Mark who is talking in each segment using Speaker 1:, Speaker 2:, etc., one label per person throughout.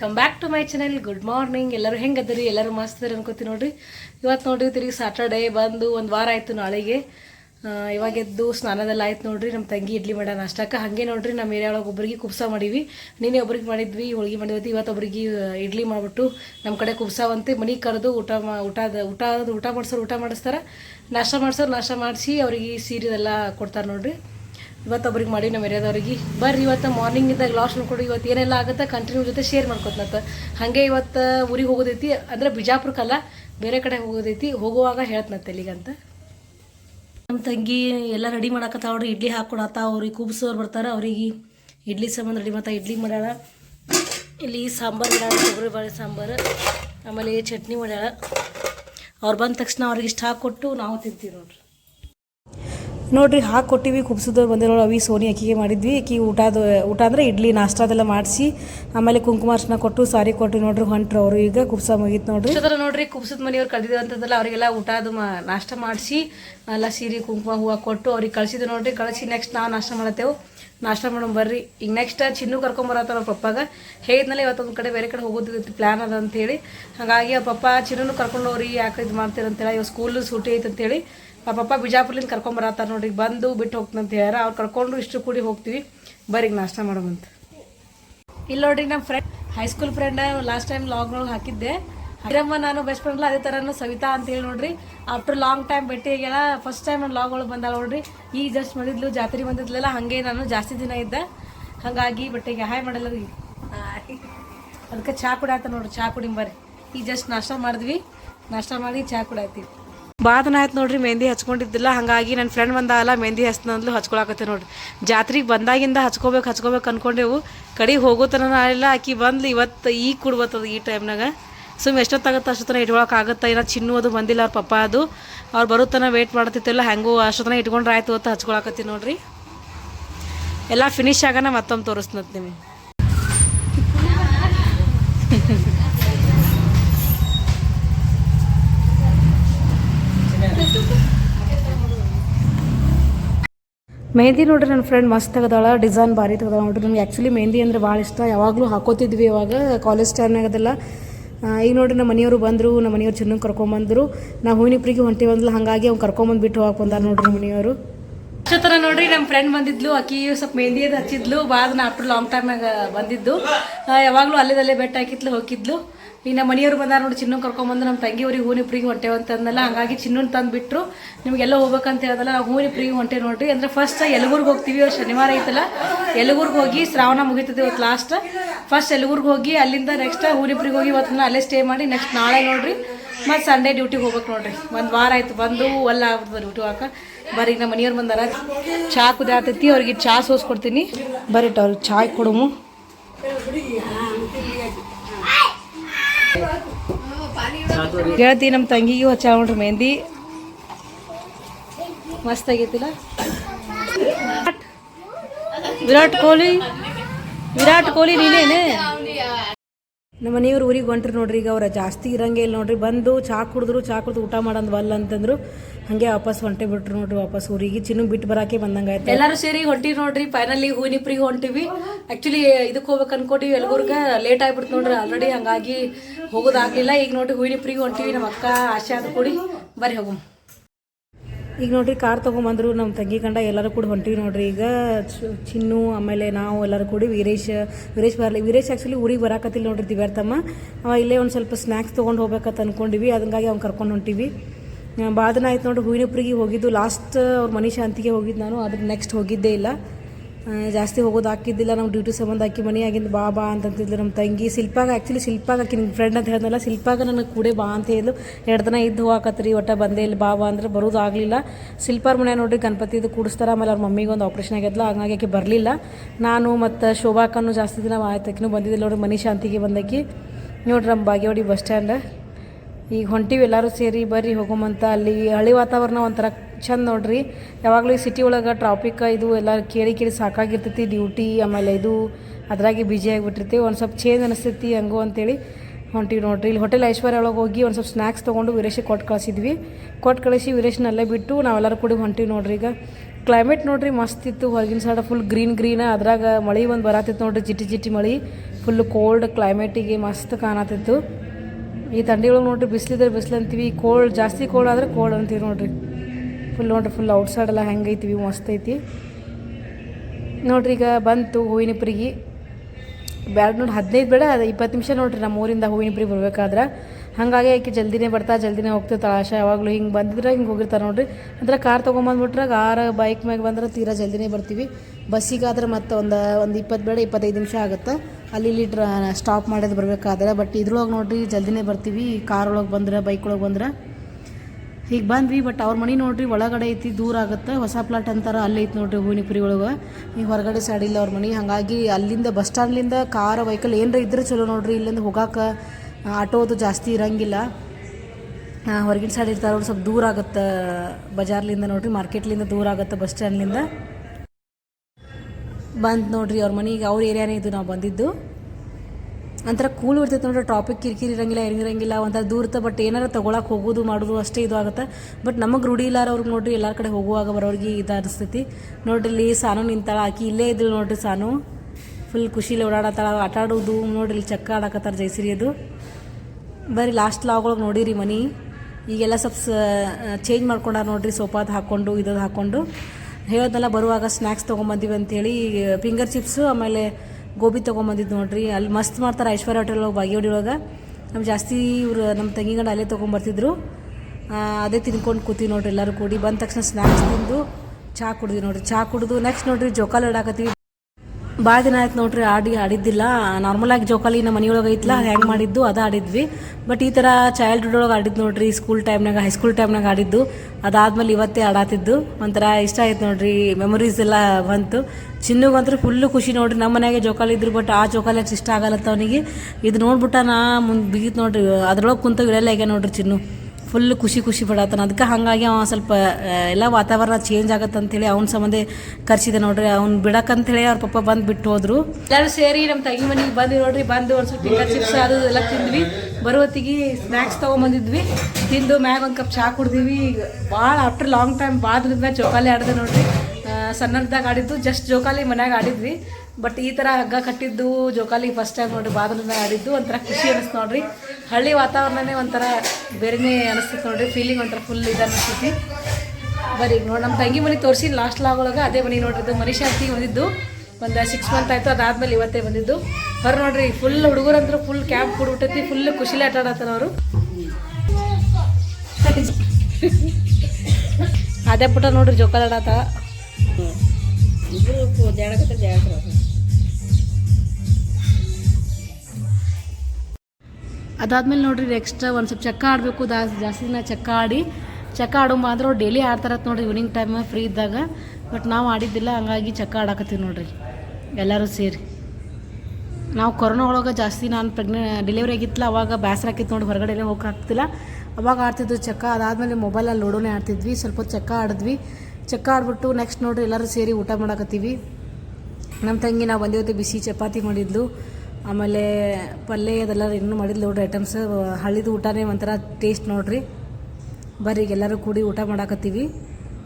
Speaker 1: Welcome back to my channel good morning ಎಲ್ಲರೂ ಹೆಂಗೆ ಅದರಿ ಎಲ್ಲರೂ ಮಸ್ತ್ ಅದಾರ ಅನ್ಕೋತೀನಿ ನೋಡ್ರಿ. ಇವತ್ತು ನೋಡ್ರಿ, ತಿರುಗಿ ಸಾಟರ್ಡೇ ಬಂದು ಒಂದು ವಾರ ಆಯಿತು ನಾಳೆಗೆ. ಇವಾಗ ಎದ್ದು ಸ್ನಾನದೆಲ್ಲ ಆಯ್ತು ನೋಡ್ರಿ. ನಮ್ಮ ತಂಗಿ ಇಡ್ಲಿ ಮಾಡೋಣ ನಾಷ್ಟಕ್ಕೆ. ಹಾಗೆ ನೋಡ್ರಿ ನಮ್ಮ ಏರಿಯಾ ಒಳಗೆ ಒಬ್ಬರಿಗೆ ಕುಬ್ಸ ಮಾಡೀವಿ. ನೀನೇ ಒಬ್ರಿಗೆ ಮಾಡಿದ್ವಿ, ಹೋಳಿಗೆ ಮಾಡಿದ್ವಿ. ಇವತ್ತು ಒಬ್ರಿಗೆ ಇಡ್ಲಿ ಮಾಡಿಬಿಟ್ಟು ನಮ್ಮ ಕಡೆ ಕುಬ್ಸವಂತೆ ಮನೆಗೆ ಕರೆದು ಊಟ ಮಾ ಊಟದ ಊಟ ಊಟ ಮಾಡಿಸೋರು ಊಟ ಮಾಡಿಸ್ತಾರೆ. ನಾಷ್ಟ ಮಾಡ್ಸೋರು ನಾಷ್ಟ ಮಾಡಿಸಿ ಅವ್ರಿಗೆ ಸೀರೆದೆಲ್ಲ ಕೊಡ್ತಾರೆ ನೋಡ್ರಿ. ಇವತ್ತು ಒಬ್ರಿಗೆ ಮಾಡಿ ನಮ್ಮ ಏರಿಯಾದವ್ರಿಗೆ ಬರ್ರಿ ಇವತ್ತು ಮಾರ್ನಿಂಗಿಂದ ಲಾಸ್ಟ್ ನೋಡ್ಕೊಂಡು ಇವತ್ತು ಏನೆಲ್ಲ ಆಗುತ್ತೆ ಕಂಟಿನ್ಯೂ ಜೊತೆ ಶೇರ್ ಮಾಡ್ಕೊತ್ನತ್ತ ಹಾಗೆ ಇವತ್ತು ಊರಿಗೆ ಹೋಗೋದೈತಿ, ಅಂದರೆ ಬಿಜಾಪುರಕ್ಕಲ್ಲ ಬೇರೆ ಕಡೆ ಹೋಗೋದೈತಿ, ಹೋಗುವಾಗ ಹೇಳತ್ನತ್ತ ಇಲ್ಲಿಗಂತ ನಮ್ಮ ತಂಗಿ ಎಲ್ಲ ರೆಡಿ ಅವ್ರು ಇಡ್ಲಿ ಹಾಕ್ಕೊಡತ್ತ ಅವ್ರಿಗೆ ಕೂಬ್ಸೋರು ಬರ್ತಾರೆ, ಅವ್ರಿಗೆ ಇಡ್ಲಿ ಸಂಬಂಧ ರೆಡಿ ಮಾಡ್ತಾ ಇಡ್ಲಿ ಮಾಡ್ಯಾಳ. ಇಲ್ಲಿ ಸಾಂಬಾರು ಮಾಡ್ಯಾಳ ತೊಗರಿ ಬಾಳೆ ಸಾಂಬಾರು, ಆಮೇಲೆ ಚಟ್ನಿ ಮಾಡ್ಯಾಳ. ಅವ್ರು ಬಂದ ತಕ್ಷಣ ಅವ್ರಿಗೆ ಇಷ್ಟ ಹಾಕ್ಕೊಟ್ಟು ನಾವು ತಿಂತೀವಿ ನೋಡ್ರಿ. ನೋಡ್ರಿ, ಹಾಕಿ ಕೊಟ್ಟಿವಿ, ಕುಬ್ಸದವ್ರು ಬಂದಿರೋ ಅವಿ, ಸೋನಿ ಅಕ್ಕಿಗೆ ಮಾಡಿದ್ವಿ. ಅಕ್ಕಿ ಊಟದ, ಊಟ ಅಂದರೆ ಇಡ್ಲಿ ನಾಷ್ಟಾದೆಲ್ಲ ಮಾಡಿಸಿ, ಆಮೇಲೆ ಕುಂಕುಮಾರ್ಚನ ಕೊಟ್ಟು, ಸಾರಿ ಕೊಟ್ಟು ನೋಡ್ರಿ, ಹೊಂಟ್ರು ಅವರು. ಈಗ ಕುಬ್ಸ ಮುಗೀತು ನೋಡ್ರಿ. ನೋಡ್ರಿ, ಕುಬ್ಸದ ಮನೆಯವ್ರು ಕರೆದಿದ್ದು ಅಂತದಲ್ಲ ಅವರಿಗೆಲ್ಲ ಮಾ, ನಾಷ್ಟ ಮಾಡಿಸಿ ಎಲ್ಲ ಸೀರೆ, ಕುಂಕುಮ, ಹೂವು ಕೊಟ್ಟು ಅವ್ರಿಗೆ ಕಳ್ಸಿದ್ದು ನೋಡ್ರಿ. ಕಳಿಸಿ ನೆಕ್ಸ್ಟ್ ನಾವು ನಾಷ್ಟ ಮಾಡತ್ತೇವೆ. ನಾಷ್ಟ ಮಾಡೋಣ ಬರ್ರಿ. ಈಗ ನೆಕ್ಸ್ಟ್ ಚಿನ್ನು ಕರ್ಕೊಂಬರತ್ತಾರ ಅವ್ರ ಪಪ್ಪಾಗ. ಹೇಳಿದ್ನಲ್ಲ ಇವತ್ತೊಂದು ಕಡೆ, ಬೇರೆ ಕಡೆ ಹೋಗೋದು ಪ್ಲ್ಯಾನ್ ಅದ ಅಂತೇಳಿ ಹಾಗಾಗಿ ಅವ್ರ ಪಪ್ಪ ಚಿನ್ನೂ ಕರ್ಕೊಂಡು ಹೋಗ್ರಿ, ಯಾಕೆ ಇದು ಮಾಡ್ತೀರಂತೇಳಿ ಇವಾಗ ಸ್ಕೂಲು ಸೂಟಿ ಐತೆ ಅಂತೇಳಿ ಆ ಪಪ್ಪ ಬಿಜಾಪುರ್ಲಿಂದ ಕರ್ಕೊಂಬರತ್ತಾರ ನೋಡ್ರಿ. ಬಂದು ಬಿಟ್ಟು ಹೋಗ್ತಂತ ಹೇಳ್ಯಾರ ಅವ್ರು ಕರ್ಕೊಂಡು ಇಷ್ಟು ಕೂಡಿ ಹೋಗ್ತೀವಿ. ಬರೀಗ್ ನಾಷ್ಟ ಮಾಡೋಮಂತ ಇಲ್ಲಿ ನೋಡ್ರಿ ನಮ್ಮ friend high school friend last time ಲಾಗ್ನೊಳಗೆ ಹಾಕಿದ್ದೆ. ಹೈರಮ್ಮ, ನಾನು ಬೆಸ್ಟ್ ಫ್ರೆಂಡ್ ಅದೇ ಥರನೂ ಸವಿತಾ ಅಂತ ಹೇಳಿ ನೋಡ್ರಿ. ಆಫ್ಟರ್ ಲಾಂಗ್ ಟೈಮ್ ಭೇಟಿ ಆಗ್ಯಾಳ ಫಸ್ಟ್ ಟೈಮ್ ನಾನು ಲಾಂಗ್ ಒಳಗೆ ಬಂದಾಳ ನೋಡ್ರಿ. ಈ ಜಸ್ಟ್ ಮಾಡಿದ್ಲು ಜಾತ್ರೆ ಬಂದಿದ್ಲಲ್ಲ, ಹಾಗೆ ನಾನು ಜಾಸ್ತಿ ದಿನ ಇದ್ದೆ. ಹಾಗಾಗಿ ಬಟ್ಟೆಗೆ ಹಾಯ್ ಮಾಡಲ್ಲ ಅದಕ್ಕೆ ಚಾ ಕುಡಾತ ನೋಡ್ರಿ, ಚಾ ಕುಡಿ ಬರ್ರಿ. ಈ ಜಸ್ಟ್ ನಾಷ್ಟ ಮಾಡಿದ್ವಿ. ನಾಷ್ಟ ಮಾಡಿ ಚಾ ಕುಡಾತೀವಿ ಬಾದನ ಆಯ್ತು ನೋಡ್ರಿ, ಮೆಹಂದಿ ಹಚ್ಕೊಂಡಿದ್ದಿಲ್ಲ. ಹಾಗಾಗಿ ನನ್ನ ಫ್ರೆಂಡ್ ಬಂದಾಗಲ್ಲ ಮೆಹಂದಿ ಹಚ್ತಂದ್ಲು ಹಚ್ಕೊಳಕತ್ತೆ ನೋಡ್ರಿ. ಜಾತ್ರೆಗೆ ಬಂದಾಗಿಂದ ಹಚ್ಕೋಬೇಕು ಹಚ್ಕೋಬೇಕು ಅನ್ಕೊಂಡೆವು. ಕಡೆಗೆ ಹೋಗೋತನ ಇಲ್ಲ ಆಕಿ ಬಂದ್ಲು ಇವತ್ತು ಈಗ ಕೊಡ್ಬತ್ತದ ಈ ಟೈಮ್ನಾಗ ಸುಮ್ ಎಷ್ಟೊತ್ತಾಗುತ್ತೆ ಅಷ್ಟೊತ್ತನ ಇಟ್ಕೊಳಕ್ಕೆ ಆಗುತ್ತೆ, ಏನೋ ಚಿನ್ನು ಅದು ಬಂದಿಲ್ಲ ಅವ್ರ ಪಪ್ಪ ಅದು. ಅವ್ರು ಬರುತ್ತನ ವೇಟ್ ಮಾಡ್ತಿತ್ತಲ್ಲ ಹೆಂಗೂ ಅಷ್ಟೊತ್ತನ ಇಟ್ಕೊಂಡ್ರೆ ಆಯ್ತು ಅಂತ ಹಚ್ಕೊಳಕತ್ತೀನಿ ನೋಡ್ರಿ. ಎಲ್ಲ ಫಿನಿಶ್ ಆಗೋಣ ಮತ್ತೊಮ್ಮೆ ತೋರಿಸ್ತದೆ ನಿಮಗೆ. ಮೆಹಂದಿ ನೋಡ್ರಿ ನನ್ನ ಫ್ರೆಂಡ್ ಮಸ್ತ್ ತೆಗ್ದಾಳ ಡಿಸೈನ್ ಭಾರಿ ತೆಗ್ದಾಳ ನೋಡ್ರಿ. ನಮ್ಗೆ ಆ್ಯಕ್ಚುಲಿ ಮೆಹಂದಿ ಅಂದ್ರೆ ಭಾಳ ಇಷ್ಟ. ಯಾವಾಗಲೂ ಹಾಕೋತಿದ್ವಿ ಇವಾಗ ಕಾಲೇಜ್ ಟೈಮ್ನಾಗದೆಲ್ಲ ಈಗ ನೋಡ್ರಿ ನಮ್ಮ ಮನೆಯವರು ಬಂದರು, ನಮ್ಮ ಮನೆಯವ್ರು ಚೆನ್ನಾಗಿ ಕರ್ಕೊಂಬಂದರು. ನಾವು ಹೊಂಟಿ ಹೊಂಟಿವಂದ್ಲ ಹಾಗಾಗಿ ಅವ್ನು ಕರ್ಕೊಂಬಂದು ಬಿಟ್ಟು ಹೋಗಕ್ಕೆ ಬಂದಾರ ನೋಡ್ರಿ ಮನೆಯವರು. ಅಷ್ಟೊತ್ತರ ನೋಡ್ರಿ ನಮ್ಮ ಫ್ರೆಂಡ್ ಬಂದಿದ್ಲು, ಅಕ್ಕಿ ಸ್ವಲ್ಪ ಮೆಹಂದಿ ಅದು ಹಚ್ಚಿದ್ಲು ಬಾದ್ ಆಫ್ಟರ್ ಲಾಂಗ್ ಟೈಮ್ನಾಗ ಬಂದಿದ್ದು. ಯಾವಾಗಲೂ ಅಲ್ಲೇದಲ್ಲೇ ಬೆಟ್ಟ ಹಾಕಿದ್ಲು, ಹೋಗಿದ್ಲು. ಈಗ ನಮ್ಮ ಮನೆಯವ್ರು ಬಂದಾರ ನೋಡಿ ಚಿನ್ನು ಕರ್ಕೊಂಬಂದು ನಮ್ಮ ತಂಗಿಯವ್ರಿಗೆ ಹೂವಿನಿಪ್ರಿಗೆ ಅಂತ ಅಂತಂದಲ್ಲ ಹಂಗಾಗಿ ಚಿನ್ನು ತಂದು ಬಿಟ್ರು ನಿಮ್ಗೆಲ್ಲ ಹೋಗ್ಬೇಕಂತ ಹೇಳ್ದಲ್ಲ, ನಾವು ಪ್ರೀಗಿ ಹೊಂಟೆ ನೋಡ್ರಿ. ಅಂದ್ರೆ ಫಸ್ಟ್ ಯಲಬುರ್ಗ್ ಹೋಗ್ತೀವಿ, ಅವ್ರು ಶನಿವಾರ ಐತಲ್ಲ ಯಲಬುರ್ಗ್ ಹೋಗಿ ಶ್ರಾವಣ ಮುಗಿತದೆ ಇವತ್ತು ಲಾಸ್ಟ್ ಫಸ್ಟ್ ಎಲ್ಗೂರ್ಗೆ ಹೋಗಿ, ಅಲ್ಲಿಂದ ನೆಕ್ಸ್ಟ್ ಹೂವಿನಿಪ್ರಿಗೆ ಹೋಗಿ ಇವತ್ತು ಅಲ್ಲೇ ಸ್ಟೇ ಮಾಡಿ ನೆಕ್ಸ್ಟ್ ನಾಳೆ ನೋಡ್ರಿ, ಮತ್ತು ಸಂಡೇ ಡ್ಯೂಟಿಗೆ ಹೋಗ್ಬೇಕು ನೋಡ್ರಿ. ಒಂದು ವಾರ ಆಯ್ತು, ಬಂದು, ಅಲ್ಲ ಆಗ್ಬಿಡ್ತದೆ ಡ್ಯೂಟಿ ಹೋಗಕ್ಕೆ ಬರ್ರಿ, ನಮ್ಮ ಮನೆಯವ್ರು ಬಂದಾರ. ಚಾ ಆತೈತಿ, ಅವ್ರಿಗೆ ಚಾ ಸೋಸ್ಕೊಡ್ತೀನಿ ಬರ್ರಿ ಅವ್ರಿಗೆ ಚಾಯ್ ಕೊಡುಮು. ಹೇಳ್ತೀನಿ ನಮ್ಮ ತಂಗಿಗೂ ಹಚ್ಚ ನೋಡ್ರಿ ಮೆಹಂದಿ. ಮಸ್ತ್ ಆಗೈತಿಲ್ಲ. ವಿರಾಟ್ ಕೊಹ್ಲಿ ವಿರಾಟ್ ಕೊಹ್ಲಿ ನೀನೇನೆ? ನಮ್ಮ ಮನೆಯವ್ರು ಊರಿಗೆ ಹೊಂಟ್ರಿ ನೋಡ್ರಿ, ಈಗ ಅವ್ರ ಜಾಸ್ತಿ ಇರಂಗೆ ಇಲ್ಲ ನೋಡ್ರಿ. ಬಂದು ಚಾ ಕುಡಿದ್ರು, ಚಾ ಕುಡಿದು ಊಟ ಮಾಡೋದು ಬಲ್ಲ ಅಂತಂದ್ರು, ಹಂಗೆ ವಾಪಸ್ ಹೊಂಟೆ ಬಿಟ್ರು ನೋಡ್ರಿ ವಾಪಸ್ ಊರಿಗೆ. ಚಿನ್ನು ಬಿಟ್ಟು ಬರಾಕೆ ಬಂದಂಗ ಆಯ್ತು. ಎಲ್ಲರೂ ಸೇರಿ ಹೊಂಟಿ ನೋಡ್ರಿ ಫೈನಲಿ ಹೂನಿಪ್ರಿಗೆ ಹೊಂಟಿವಿ. ಆಕ್ಚುಲಿ ಇದಕ್ಕೆ ಹೋಗ್ಬೇಕು ಅನ್ಕೊಂಡಿವಿ, ಎಲ್ಗೂರ್ಗ ಲೇಟ್ ಆಗ್ಬಿಡ್ತು ನೋಡ್ರಿ ಆಲ್ರೆಡಿ ಹಂಗಾಗಿ ಹೋಗೋದಾಗ್ಲಿಲ್ಲ. ಈಗ ನೋಡ್ರಿ ಹೂವಿನಿಪ್ರಿಗೆ ಹೊಂಟಿವಿ ನಮ್ಮ ಅಕ್ಕ ಆಶೆ ಆದ ಕೂಡಿ. ಬರ್ರಿ ಹೋಗಮ್. ಈಗ ನೋಡ್ರಿ ಕಾರ್ ತೊಗೊಂಬಂದ್ರು ನಮ್ಮ ತಂಗಿ ಕಂಡ ಎಲ್ಲರೂ ಕೂಡ ಹೊಂಟಿವಿ ನೋಡ್ರಿ. ಈಗ ಚಿನ್ನು, ಆಮೇಲೆ ನಾವು ಎಲ್ಲರೂ ಕೂಡಿ ವೀರೇಶ್ ವೀರೇಶ್ ಬರಲಿ, ವೀರೇಶ್ ಆ್ಯಕ್ಚುಲಿ ಊರಿಗೆ ಬರಾಕತ್ತಿಲ್ಲ ನೋಡ್ರಿ ದಿವ್ಯಾರ್ತಮ್ಮ ಅವ ಇಲ್ಲೇ ಒಂದು ಸ್ವಲ್ಪ ಸ್ನ್ಯಾಕ್ಸ್ ತೊಗೊಂಡು ಹೋಗ್ಬೇಕಂತ ಅಂದ್ಕೊಂಡಿವಿ ಅದಂಗಾಗಿ ಅವ್ನು ಕರ್ಕೊಂಡು ಹೊಂಟಿವಿ. ಭಾಳ ದಿನ ಆಯ್ತು ನೋಡ್ರಿ ಹೂವಿನಪ್ಪರಿಗೆ ಹೋಗಿದ್ದು ಲಾಸ್ಟ್ ಅವ್ರ ಮನಿ ಶಾಂತಿಗೆ ಹೋಗಿದ್ದು ನಾನು ಅದ್ರ ನೆಕ್ಸ್ಟ್ ಹೋಗಿದ್ದೇ ಇಲ್ಲ. ಜಾಸ್ತಿ ಹೋಗೋದು ಹಾಕಿದ್ದಿಲ್ಲ ನಮ್ಮ ಡ್ಯೂಟಿ ಸಂಬಂಧ ಹಾಕಿ ಮನೆ ಆಗಿಂದ ಬಾ ಬಾ ಅಂತಂತಿದ್ಲು ನಮ್ಮ ತಂಗಿ. ಶಿಲ್ಪಾಗ ಆ್ಯಕ್ಚುಲಿ ಶಿಲ್ಪಾಗ ಆಕಿ ನಿಮ್ಮ ಫ್ರೆಂಡ್ ಅಂತ ಹೇಳ್ದಲ್ಲ ಶಿಲ್ಪಾಗ ನನಗೆ ಕೂಡೆ ಬಾ ಅಂತ ಹೇಳಿದ್ಲು ಎರಡು ದಿನ ಇದ್ದು ಹೋಗಕತ್ರಿ ಒಟ್ಟ ಬಂದೇ ಇಲ್ಲ ಬಾ ಬಾ ಅಂದ್ರೆ ಬರೋದು ಆಗಲಿಲ್ಲ. ಶಿಲ್ಪಾರ ಮನೆ ನೋಡ್ರಿ ಗಣಪತಿದು ಕೂಡಿಸ್ತಾರೆ, ಆಮೇಲೆ ಅವ್ರ ಮಮ್ಮಿಗೆ ಒಂದು ಆಪ್ರೇಷನ್ ಆಗ್ಯದ್ಲ, ಹಂಗಾಗಿ ಆಕೆ ಬರಲಿಲ್ಲ. ನಾನು ಮತ್ತು ಶೋಭಾಕನ್ನು ಜಾಸ್ತಿ ದಿನ ಆಯ್ತು ಆಕಿನೂ ಬಂದಿದ್ದಿಲ್ಲ ನೋಡ್ರಿ ಮನಿ ಶಾಂತಿಗೆ ಬಂದಾಕಿ. ನೋಡ್ರಿ ನಮ್ಮ ಬಾಗೇವಾಡಿ ಬಸ್ ಸ್ಟ್ಯಾಂಡ್. ಈಗ ಹೊಂಟಿವಿ ಎಲ್ಲರೂ ಸೇರಿ ಬರ್ರಿ ಹೋಗೋಮಂತ, ಅಲ್ಲಿ ಹಳಿ ವಾತಾವರಣ ಒಂಥರ ಚಂದ ನೋಡ್ರಿ. ಯಾವಾಗಲೂ ಈ ಸಿಟಿ ಒಳಗೆ ಟ್ರಾಫಿಕ್ ಇದು ಎಲ್ಲ ಕೇಳಿ ಕೇಳಿ ಸಾಕಾಗಿರ್ತೈತಿ ಡ್ಯೂಟಿ ಆಮೇಲೆ ಇದು ಅದ್ರಾಗೆ ಬಿಜಿ ಆಗಿಬಿಟ್ಟಿರ್ತೀವಿ ಒಂದು ಸ್ವಲ್ಪ ಚೇಂಜ್ ಅನಿಸ್ತೈತಿ ಹಂಗು ಅಂತೇಳಿ ಹೊಂಟಿವಿ ನೋಡ್ರಿ. ಇಲ್ಲಿ ಹೋಟೆಲ್ ಐಶ್ವರ್ಯ ಒಳಗೆ ಹೋಗಿ ಒಂದು ಸ್ವಲ್ಪ ಸ್ನ್ಯಾಕ್ಸ್ ತೊಗೊಂಡು ವೀರೇಶಿಗೆ ಕೊಟ್ಟು ಕಳಿಸಿದ್ವಿ. ಕೊಟ್ಟು ಕಳಿಸಿ ವೀರೇಶ್ನಲ್ಲೇ ಬಿಟ್ಟು ನಾವೆಲ್ಲರೂ ಕೂಡಿ ಹೊಂಟಿವಿ ನೋಡ್ರಿ ಈಗ. ಕ್ಲೈಮೇಟ್ ನೋಡ್ರಿ ಮಸ್ತ್ ಇತ್ತು. ಹೊರಗಿನ ಸೈಡ ಫುಲ್ ಗ್ರೀನ್ ಗ್ರೀನ ಅದ್ರಾಗ ಮಳೆ ಒಂದು ಬರತ್ತಿತ್ತು ನೋಡ್ರಿ. ಜಿಟಿ ಜಿಟಿ ಮಳೆ ಫುಲ್ ಕೋಲ್ಡ್ ಕ್ಲೈಮೇಟಿಗೆ ಮಸ್ತ್ ಕಾಣತ್ತಿತ್ತು ಈ ತಂಡಿಗಳು ನೋಡ್ರಿ ಬಿಸಿಲಿದ್ರೆ ಬಿಸಿಲು ಅಂತೀವಿ. ಕೋಲ್ಡ್ ಜಾಸ್ತಿ ಕೋಲ್ಡ್ ಆದರೆ ಕೋಲ್ಡ್ ಅಂತೀವಿ ನೋಡ್ರಿ. ಫುಲ್ ನೋಡ್ರಿ ಫುಲ್ ಎಲ್ಲ ಹೆಂಗೆ ಐತಿವಿ ಮಸ್ತ್ ಐತಿ. ನೋಡ್ರಿ ಈಗ ಬಂತು ಹೂವಿನ ಇಪ್ರಿಗೆ ಬ್ಯಾಡ ನೋಡಿ, ಹದಿನೈದು ಬೇಡ, ಅದು ಇಪ್ಪತ್ತು ನಿಮಿಷ ನೋಡ್ರಿ ನಮ್ಮ ಊರಿಂದ ಹೂವಿನ ಬರಬೇಕಾದ್ರೆ ಬರ್ಬೇಕಾದ್ರೆ. ಹಾಗಾಗಿ ಆಕೆ ಜಲ್ದಿನೇ ಬರ್ತಾ, ಜಲ್ದಿನೇ ಹೋಗ್ತಿರ್ತಾಳೆ ಆಶಾ, ಯಾವಾಗಲೂ ಹಿಂಗೆ ಬಂದಿದ್ರೆ ಹಿಂಗೆ ಹೋಗಿರ್ತಾರೆ ನೋಡ್ರಿ. ಅಂದ್ರೆ ಕಾರ್ ತೊಗೊಂಬಂದ್ಬಿಟ್ರೆ ಕಾರ್ ಬೈಕ್ ಮ್ಯಾಗೆ ಬಂದ್ರೆ ತೀರಾ ಜಲ್ದಿನೇ ಬರ್ತೀವಿ. ಬಸ್ಸಿಗಾದ್ರೆ ಮತ್ತೆ ಒಂದು ಒಂದು ಇಪ್ಪತ್ತು ಬೇಡ, ಇಪ್ಪತ್ತೈದು ನಿಮಿಷ ಆಗುತ್ತೆ. ಅಲ್ಲಿ ಇಲ್ಲಿ ಸ್ಟಾಪ್ ಮಾಡೋದು ಬರಬೇಕಾದ್ರೆ ಬಟ್ ಇದ್ರೊಳಗೆ ನೋಡ್ರಿ ಜಲ್ದಿನೇ ಬರ್ತೀವಿ. ಕಾರ್ ಒಳಗೆ ಬಂದ್ರೆ ಬೈಕ್ ಒಳಗೆ ಬಂದ್ರೆ. ಈಗ ಬಂದ್ವಿ ಬಟ್ ಅವ್ರ ಮನೆ ನೋಡ್ರಿ ಒಳಗಡೆ ಐತಿ, ದೂರ ಆಗುತ್ತೆ. ಹೊಸ ಪ್ಲಾಟ್ ಅಂತಾರ ಅಲ್ಲಿ ಐತಿ ನೋಡ್ರಿ ಹೂವಿನಪುರಿ ಒಳಗೆ. ಈಗ ಹೊರಗಡೆ ಸೈಡ್ ಇಲ್ಲ ಅವ್ರ ಮನೆ. ಹಾಗಾಗಿ ಅಲ್ಲಿಂದ ಬಸ್ ಸ್ಟ್ಯಾಂಡ್ಲಿಂದ ಕಾರ್ ವೆಹಿಕಲ್ ಏನರ ಇದ್ರೆ ಚಲೋ ನೋಡ್ರಿ. ಇಲ್ಲಿಂದ ಹೋಗಾಕ ಆಟೋದು ಜಾಸ್ತಿ ಇರಂಗಿಲ್ಲ. ಹೊರಗಿನ ಸೈಡ್ ಇರ್ತಾರೆ ಅವ್ರು ಸ್ವಲ್ಪ ದೂರ ಆಗುತ್ತೆ ಬಜಾರ್ಲಿಂದ ನೋಡ್ರಿ. ಮಾರ್ಕೆಟ್ಲಿಂದ ದೂರ ಆಗುತ್ತೆ ಬಸ್ ಸ್ಟ್ಯಾಂಡ್ಲಿಂದ ಬಂದು ನೋಡ್ರಿ ಅವ್ರ ಮನೆಗೆ, ಅವ್ರ ಏರಿಯಾನೇ ಇದು ನಾವು ಬಂದಿದ್ದು. ಒಂಥರ ಕೂಲ್ ಇರ್ತೈತೆ ನೋಡ್ರಿ ಟಾಪಿಕ್ ಕಿರಿಕಿರಿ ಇರಂಗಿಲ್ಲ, ಇರಂಗಿರಂಗಿಲ್ಲ, ಒಂಥರ ದೂರತ ಬಟ್ ಏನಾರ ತೊಗೊಳಕ್ಕೆ ಹೋಗೋದು ಮಾಡೋದು ಅಷ್ಟೇ ಇದು ಆಗುತ್ತೆ. ಬಟ್ ನಮಗೆ ರೂಢಿ ಇಲ್ಲಾರ ಅವ್ರಿಗೆ ನೋಡ್ರಿ, ಎಲ್ಲರ ಕಡೆ ಹೋಗುವಾಗ ಬರೋರಿಗೆ ಇದು ಅನಿಸ್ತೈತಿ. ನೋಡ್ರಿ ಇಲ್ಲಿ ಸಾನು ನಿಂತಾಳ, ಆಕಿ ಇಲ್ಲೇ ಇದ್ರು ನೋಡ್ರಿ ಸಾನು. ಫುಲ್ ಖುಷಿಲಿ ಓಡಾಡತ್ತಾಳ, ಆಟ ಆಡೋದು ನೋಡ್ರಿ ಇಲ್ಲಿ ಚಕ್ಕ ಆಡಕತ್ತಾರ ಜೈಸಿರಿ ಅದು. ಬರೀ ಲಾಸ್ಟ್ ಲಾಗೊಳಗೆ ನೋಡಿರಿ ಮನಿ. ಈಗೆಲ್ಲ ಸ್ವಲ್ಪ ಚೇಂಜ್ ಮಾಡ್ಕೊಂಡಾರ ನೋಡ್ರಿ, ಸೋಪಾದ ಹಾಕ್ಕೊಂಡು ಇದ್ದು ಹಾಕ್ಕೊಂಡು ಹೇಳೋದೆಲ್ಲ ಬರುವಾಗ ಸ್ನ್ಯಾಕ್ಸ್ ತೊಗೊಂಬಂದಿವಿ ಅಂತೇಳಿ ಫಿಂಗರ್ ಚಿಪ್ಸು ಆಮೇಲೆ ಗೋಬಿ ತೊಗೊಂಬಂದಿದ್ದು ನೋಡ್ರಿ. ಅಲ್ಲಿ ಮಸ್ತ್ ಮಾಡ್ತಾರೆ ಐಶ್ವರ್ಯ ಹೋಟೆಲ್ ಬಾಗಿಯೋಡಿ ಒಳಗೆ. ನಮ್ಮ ಜಾಸ್ತಿ ಇವರು ನಮ್ಮ ತಂಗಿ ಗಂಡ ಅಲ್ಲೇ ತೊಗೊಂಬರ್ತಿದ್ರು. ಅದೇ ತಿನ್ಕೊಂಡು ಕೂತೀವಿ ನೋಡ್ರಿ ಎಲ್ಲರೂ ಕೂಡಿ. ಬಂದ ತಕ್ಷಣ ಸ್ನ್ಯಾಕ್ಸ್ ತಿಂದು ಚಹಾ ಕುಡಿದ್ವಿ ನೋಡ್ರಿ. ಚಹಾ ಕುಡಿದು ನೆಕ್ಸ್ಟ್ ನೋಡ್ರಿ ಜೋಕಾಲಿ ಆಡಾಕತ್ತೀವಿ. ಭಾಳ ದಿನ ಆಯ್ತು ನೋಡ್ರಿ, ಆಡಿ, ಆಡಿದ್ದಿಲ್ಲ. ನಾರ್ಮಲಾಗಿ ಜೋಕಾಲಿ ನಮ್ಮ ಮನೆಯೊಳಗೆ ಐತಿಲ್ಲ ಹೆಂಗೆ ಮಾಡಿದ್ದು ಅದು ಆಡಿದ್ವಿ. ಬಟ್ ಈ ಥರ ಚೈಲ್ಡ್ಹುಡ್ ಒಳಗೆ ಆಡಿದ್ದು ನೋಡ್ರಿ ಸ್ಕೂಲ್ ಟೈಮ್ನಾಗ ಹೈಸ್ಕೂಲ್ ಟೈಮ್ನಾಗ ಆಡಿದ್ದು. ಅದಾದ್ಮೇಲೆ ಇವತ್ತೇ ಆಡಾತಿದ್ದು. ಒಂಥರ ಇಷ್ಟ ಆಯ್ತು ನೋಡ್ರಿ ಮೆಮೊರೀಸ್ ಎಲ್ಲ ಬಂತು. ಚಿನ್ನಗಂತೂ ಫುಲ್ಲು ಖುಷಿ ನೋಡ್ರಿ ನಮ್ಮ ಮನೆಯಾಗೆ ಜೋಕಾಲಿ ಇದ್ರು ಬಟ್ ಆ ಜೋಕಾಲಿ ಅಷ್ಟು ಇಷ್ಟ ಆಗಲ್ಲತ್ತ ಅವನಿಗೆ. ಇದು ನೋಡ್ಬಿಟ್ಟ ನಾ ಮುಂದೆ ಬಿಗಿತ್ ನೋಡ್ರಿ, ಅದ್ರೊಳಗೆ ಕುಂತ ಇಳೆಲ್ಲ ಈಗ ನೋಡ್ರಿ ಚಿನ್ನು. ಫುಲ್ ಖುಷಿ ಖುಷಿ ಪಡತ್ತಾನ ಅದಕ್ಕೆ ಹಾಗಾಗಿ ಅವ ಸ್ವಲ್ಪ ಎಲ್ಲ ವಾತಾವರಣ ಚೇಂಜ್ ಆಗತ್ತೆ ಅಂತೇಳಿ ಅವ್ನ ಸಂಬಂಧ ಕರ್ಸಿದೆ ನೋಡ್ರಿ. ಅವ್ನು ಬಿಡಕ್ಕಂತೇಳಿ ಅವ್ರ ಪಪ್ಪ ಬಂದು ಬಿಟ್ಟು ಹೋದ್ರು ಎಲ್ಲರೂ ಸೇರಿ ನಮ್ಮ ತಂಗಿ ಮನೆಗೆ ಬಂದು ನೋಡ್ರಿ. ಬಂದು ಒಂದು ಸ್ವಲ್ಪ ಚಿಪ್ಸ್ ಅದು ಎಲ್ಲ ತಿಂದ್ವಿ. ಬರುವತ್ತಿಗೆ ಸ್ನ್ಯಾಕ್ಸ್ ತೊಗೊಂಬಂದಿದ್ವಿ. ತಿಂದು ಮ್ಯಾಗ ಒಂದು ಕಪ್ ಚಹಾ ಕುಡ್ದೀವಿ. ಭಾಳ ಆಫ್ಟರ್ ಲಾಂಗ್ ಟೈಮ್ ಬಾದ್ರಿಂದ ಜೋಕಾಲಿ ಆಡಿದೆ ನೋಡ್ರಿ. ಸಣ್ಣದಾಗ ಆಡಿದ್ದು ಜಸ್ಟ್ ಜೋಕಾಲಿ ಮನ್ಯಾಗ ಆಡಿದ್ವಿ. ಬಟ್ ಈ ಥರ ಹಗ್ಗ ಕಟ್ಟಿದ್ದು, ಜೋಕಾಲಿ ಫಸ್ಟ್ ಟೈಮ್ ನೋಡ್ರಿ ಬಾದ್ರಿಂದ ಆಡಿದ್ದು, ಒಂಥರ ಖುಷಿ ಅನಿಸ್ತು ನೋಡ್ರಿ. ಹಳ್ಳಿ ವಾತಾವರಣನೇ ಒಂಥರ ಬೇರೆನೇ ಅನಿಸ್ತೈತೆ ನೋಡ್ರಿ. ಫೀಲಿಂಗ್ ಒಂಥರ ಫುಲ್ ಇದು ಅನಿಸ್ತೈತಿ ಬರೀ ನೋಡಿ ನಮ್ಮ ತಂಗಿ ಮನೆ ತೋರಿಸಿ ಲಾಸ್ಟ್ ಒಳಗೆ ಅದೇ ಮನೆ ನೋಡ್ರಿ ಇದು ಮನಿ ಶಾಂತಿ ಬಂದಿದ್ದು ಒಂದು ಸಿಕ್ಸ್ ಮಂತ್ ಆಯಿತು, ಅದಾದ್ಮೇಲೆ ಇವತ್ತೇ ಬಂದಿದ್ದು. ಹೊರ ನೋಡ್ರಿ ಫುಲ್ ಹುಡುಗರಂದ್ರೆ ಫುಲ್ ಕ್ಯಾಂಪ್ ಕೊಡ್ಬಿಟ್ಟೈತಿ ಫುಲ್ ಖುಷಿಲಿ ಆಟ ಆಡತ್ತಾರ ಅವರು. ಅದೇ ಪುಟ ನೋಡ್ರಿ ಜೋಕಾಲಿ ಅದಾದ್ಮೇಲೆ ನೋಡ್ರಿ ನೆಕ್ಸ್ಟ್ ಒಂದು ಸ್ವಲ್ಪ ಚಕ್ಕ ಆಡಬೇಕು ಜಾಸ್ತಿ ದಿನ ಚಕ್ಕ ಆಡಿ, ಚಕ್ಕ ಆಡೋಂಬ ಅಂದ್ರೆ ಅವ್ರು ಡೈಲಿ ಆಡ್ತಾರತ್ತೆ ನೋಡ್ರಿ ಈವ್ನಿಂಗ್ ಟೈಮ್ ಫ್ರೀ ಇದ್ದಾಗ. ಬಟ್ ನಾವು ಆಡಿದ್ದಿಲ್ಲ, ಹಂಗಾಗಿ ಚಕ್ಕ ಆಡಾಕತ್ತೀವಿ ನೋಡ್ರಿ, ಎಲ್ಲರೂ ಸೇರಿ. ನಾವು ಕೊರೋನಾ ಒಳಗೆ ಜಾಸ್ತಿ ನಾನು ಪ್ರೆಗ್ನೆ ಡೆಲಿವರಿ ಆಗಿತ್ತಲ್ಲ, ಅವಾಗ ಬೇಸರ ಹಾಕಿತ್ತು ನೋಡಿ ಹೊರಗಡೆ ಎಲ್ಲ ಹೋಗಕ್ಕೆ ಹಾಕ್ತಿಲ್ಲ ಅವಾಗ ಆಡ್ತಿದ್ವಿ ಚಕ್ಕ, ಅದಾದಮೇಲೆ ಮೊಬೈಲಲ್ಲಿ ಲೂಡೋನೇ ಆಡ್ತಿದ್ವಿ, ಸ್ವಲ್ಪ ಹೊತ್ತು ಚಕ್ಕ ಆಡಿದ್ವಿ. ಚಕ್ಕ ಆಡ್ಬಿಟ್ಟು ನೆಕ್ಸ್ಟ್ ನೋಡ್ರಿ, ಎಲ್ಲರೂ ಸೇರಿ ಊಟ ಮಾಡಕತ್ತೀವಿ. ನಮ್ಮ ತಂಗಿ ನಾವು ಬಂದಿವತ್ತು ಬಿಸಿ ಚಪಾತಿ ಮಾಡಿದ್ಲು. ಆಮೇಲೆ ಪಲ್ಯ ಅದೆಲ್ಲ ಇನ್ನೂ ಮಾಡಿದ್ದು ನೋಡ್ರಿ ಐಟಮ್ಸ್ ಹಳ್ಳಿದ ಊಟನೇ ಒಂಥರ ಟೇಸ್ಟ್ ನೋಡ್ರಿ. ಬರ್ರಿ ಈಗ ಎಲ್ಲರೂ ಕೂಡಿ ಊಟ ಮಾಡಾಕತ್ತೀವಿ.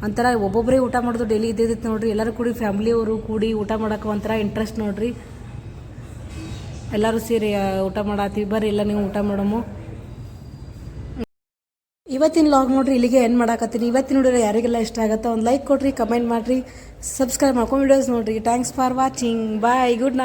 Speaker 1: ಒಂಥರ ಒಬ್ಬೊಬ್ಬರೇ ಊಟ ಮಾಡೋದು ಡೈಲಿ ಇದ್ದಿದ್ದು ನೋಡ್ರಿ. ಎಲ್ಲರೂ ಕೂಡಿ ಫ್ಯಾಮ್ಲಿಯವರು ಕೂಡಿ ಊಟ ಮಾಡೋಕೆ ಒಂಥರ ಇಂಟ್ರೆಸ್ಟ್ ನೋಡ್ರಿ. ಎಲ್ಲರೂ ಸೇರಿ ಊಟ ಮಾಡತ್ತೀವಿ. ಬರ್ರಿ ಎಲ್ಲ ನೀವು ಊಟ ಮಾಡಮು. ಇವತ್ತಿನ ಲಾಗ್ ನೋಡ್ರಿ ಇಲ್ಲಿಗೆ ಏನು ಮಾಡಾಕತ್ತೀನಿ. ಇವತ್ತಿನ ನೋಡಿದ್ರೆ ಯಾರಿಗೆಲ್ಲ ಇಷ್ಟ ಆಗುತ್ತೋ ಒಂದು ಲೈಕ್ ಕೊಡ್ರಿ ಕಮೆಂಟ್ ಮಾಡಿರಿ ಸಬ್ಸ್ಕ್ರೈಬ್ ಮಾಡ್ಕೊಂಡು ವಿಡಿಯೋಸ್ ನೋಡ್ರಿ. Thanks for watching bye good night